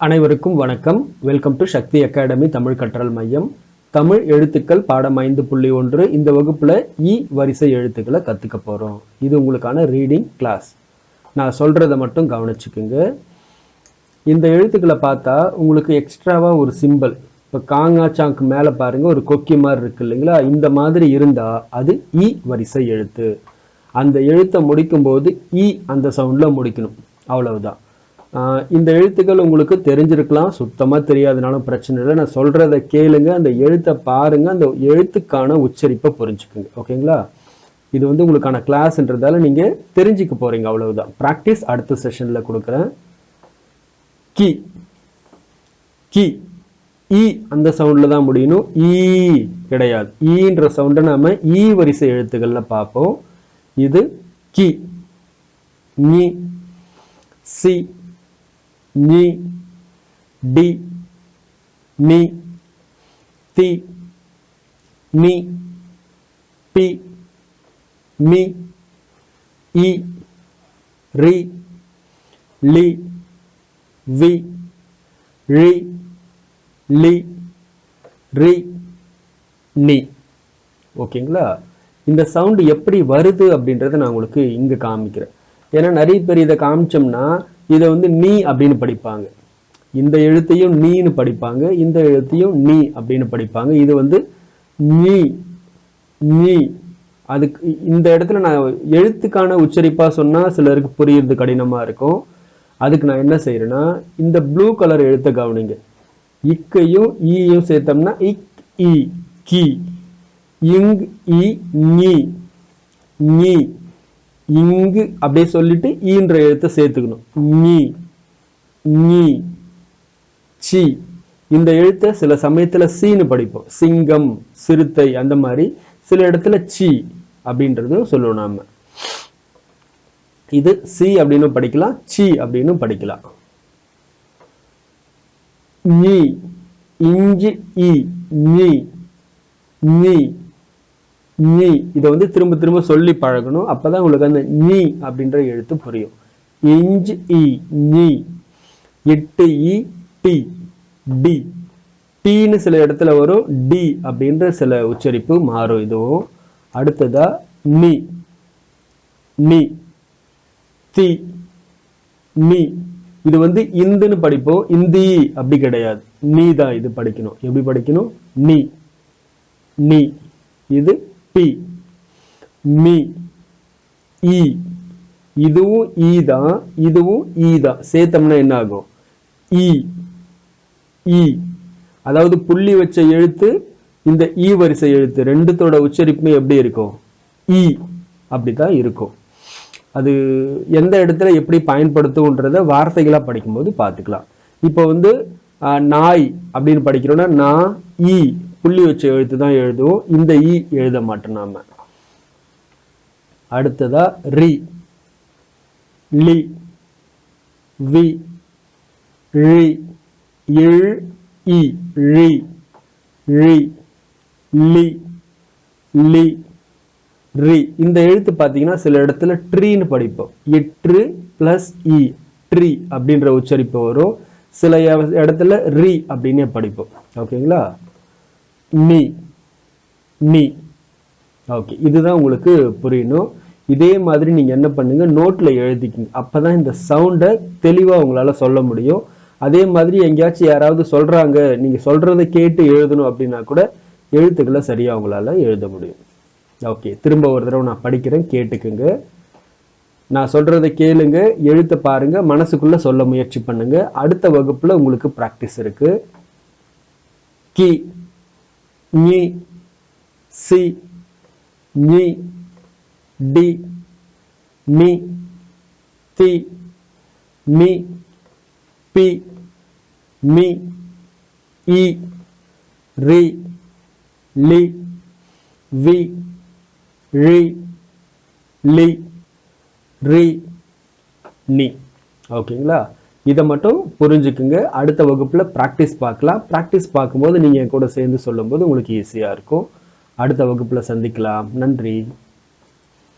அனைவருக்கும் வணக்கம். Welcome to Shakti academy Tamil கற்றல் மையம். தமிழ் எழுத்துக்கள் பாடம் ஐந்து புள்ளி ஒன்று. இந்த வகுப்புல இ வரிசை எழுத்துக்களை கத்துக்க போறோம். இது உங்களுக்கான ரீடிங் கிளாஸ் நான் சொல்றதை மட்டும் கவனிச்சுக்குங்க. இந்த எழுத்துக்களை பார்த்தா உங்களுக்கு எக்ஸ்ட்ராவா ஒரு சிம்பல் இப்போ காங்காச்சாங்க்கு மேலே பாருங்கள் ஒரு கொக்கி மாதிரி இருக்கு இல்லைங்களா? இந்த மாதிரி இருந்தால் அது இ வரிசை எழுத்து. அந்த எழுத்தை முடிக்கும்போது இ அந்த சவுண்டில் முடிக்கணும். அவ்வளவுதான். இந்த எழுத்துக்கள் உங்களுக்கு தெரிஞ்சிருக்கலாம். சுத்தமாக தெரியாதனாலும் பிரச்சனை இல்லை. நான் சொல்கிறத கேளுங்க. அந்த எழுத்தை பாருங்கள் அந்த எழுத்துக்கான உச்சரிப்பை புரிஞ்சுக்குங்க. ஓகேங்களா? இது வந்து உங்களுக்கான கிளாஸ்ன்றதால நீங்கள் தெரிஞ்சுக்க போகிறீங்க அவ்வளவுதான். ப்ராக்டிஸ் அடுத்த செஷனில் கொடுக்குறேன். கி. கி. ஈ. அந்த சவுண்டில் தான் முடியணும். ஈ. கிடையாது. ஈன்ற சவுண்டை நாம ஈ வரிசை எழுத்துக்களில் பார்ப்போம். இது கி. நீ. சி. நீ டி நீ தி நீ பி மி இ ரி லி வி ழி லி ரி நி. ஓகேங்களா? இந்த சவுண்டு எப்படி வருது அப்படின்றத நான் உங்களுக்கு இங்கே காமிக்கிறேன். ஏன்னா நிறைய பேர் இதை காமிச்சோம்னா இதை வந்து நீ அப்படின்னு படிப்பாங்க. இந்த எழுத்தையும் நீன்னு படிப்பாங்க இந்த எழுத்தையும் நீ அப்படின்னு படிப்பாங்க. இது வந்து நீ நீ. அதுக்கு இந்த இடத்துல நான் எழுத்துக்கான உச்சரிப்பாக சொன்னால் சிலருக்கு புரியுறது கடினமாக இருக்கும். அதுக்கு நான் என்ன செய்கிறேன்னா இந்த ப்ளூ கலர் எழுத்தை கவனிங்க. இக்கையும் ஈயும் சேர்த்தோம்னா இக் இ கி. இங் இ நீ. நீ. இங்கு அப்படியே சொல்லிட்டு ஈன்ற எழுத்தை சேர்த்துக்கணும். நீ நீ சி. இந்த எழுத்தை சில சமயத்துல சீன்னு படிப்போம். சிங்கம் சிறுத்தை அந்த மாதிரி சில இடத்துல சி அப்படின்றதும் சொல்லுவோம் நாம. இது சி அப்படின்னு படிக்கலாம் சி அப்படின்னு படிக்கலாம். நீ இஞ்சி இ நீ நீ. நீ. இதை வந்து திரும்ப திரும்ப சொல்லி பழகணும். அப்பதான் உங்களுக்கு அந்த நீ அப்படின்ற எழுத்து புரியும். இஞ்சு இ நீ. எட்டு இ டி. டி. டீன்னு சில இடத்துல வரும். டி அப்படின்ற சில உச்சரிப்பு மாறும் இதுவும். அடுத்ததா நீ. நீ. தி. நீ. இது வந்து இந்துன்னு படிப்போம். இந்தி அப்படி கிடையாது. நீ தான் இது படிக்கணும். எப்படி படிக்கணும்? நீ. நீ. இது பி மீ இ. இதுவும் ஈ தான் இதுவும் ஈ தான். சேர்த்தோம்னா என்ன ஆகும்? இ இ. அதாவது புள்ளி வச்ச எழுத்து இந்த இ வரிசை எழுத்து ரெண்டுத்தோட உச்சரிப்புமே எப்படி இருக்கும்? இ. அப்படிதான் இருக்கும். அது எந்த இடத்துல எப்படி பயன்படுத்துன்றத வார்த்தைகளா படிக்கும்போது பார்த்துக்கலாம். இப்போ வந்து ஆஹ், நாய் அப்படின்னு படிக்கிறோன்னா நான் இ. புள்ளி வச்ச எழுத்து தான் எழுதுவோம். இந்த இ எழுத மாட்டோம் நாம. அடுத்ததா ரி. லி. வி. ழி. இழ். இ. ழி. ழி. லி. லி. ரி. இந்த எழுத்து பார்த்தீங்கன்னா சில இடத்துல ட்ரீன்னு படிப்போம். எட்ரு பிளஸ் இ. ட்ரீ அப்படின்ற உச்சரிப்பு வரும். சில இடத்துல ரி அப்படின்னே படிப்போம். ஓகேங்களா? நீ. நீ. ஓகே இதுதான் உங்களுக்கு புரியணும். இதே மாதிரி நீங்கள் என்ன பண்ணுங்க நோட்டில் எழுதிக்கிங்க. அப்போ தான் இந்த சவுண்டை தெளிவாக உங்களால் சொல்ல முடியும். அதே மாதிரி எங்கேயாச்சும் யாராவது சொல்கிறாங்க நீங்கள் சொல்கிறத கேட்டு எழுதணும் அப்படின்னா கூட எழுத்துக்களை சரியாக உங்களால் எழுத முடியும். ஓகே திரும்ப ஒரு தடவை நான் படிக்கிறேன் கேட்டுக்குங்க. நான் சொல்கிறத கேளுங்க எழுத்தை பாருங்கள் மனசுக்குள்ளே சொல்ல முயற்சி பண்ணுங்கள் அடுத்த வகுப்பில் உங்களுக்கு ப்ராக்டிஸ் இருக்குது கி நீ சி நீ டி மீ தி மீ பி மீ இ ரி லி வி ழி லி ரி நி ஓகேங்களா இதை மட்டும் புரிஞ்சுக்குங்க. அடுத்த வகுப்பில் ப்ராக்டிஸ் பார்க்கலாம். ப்ராக்டிஸ் பார்க்கும்போது நீங்கள் என் கூட சேர்ந்து சொல்லும்போது உங்களுக்கு ஈஸியாக இருக்கும். அடுத்த வகுப்பில் சந்திக்கலாம். நன்றி.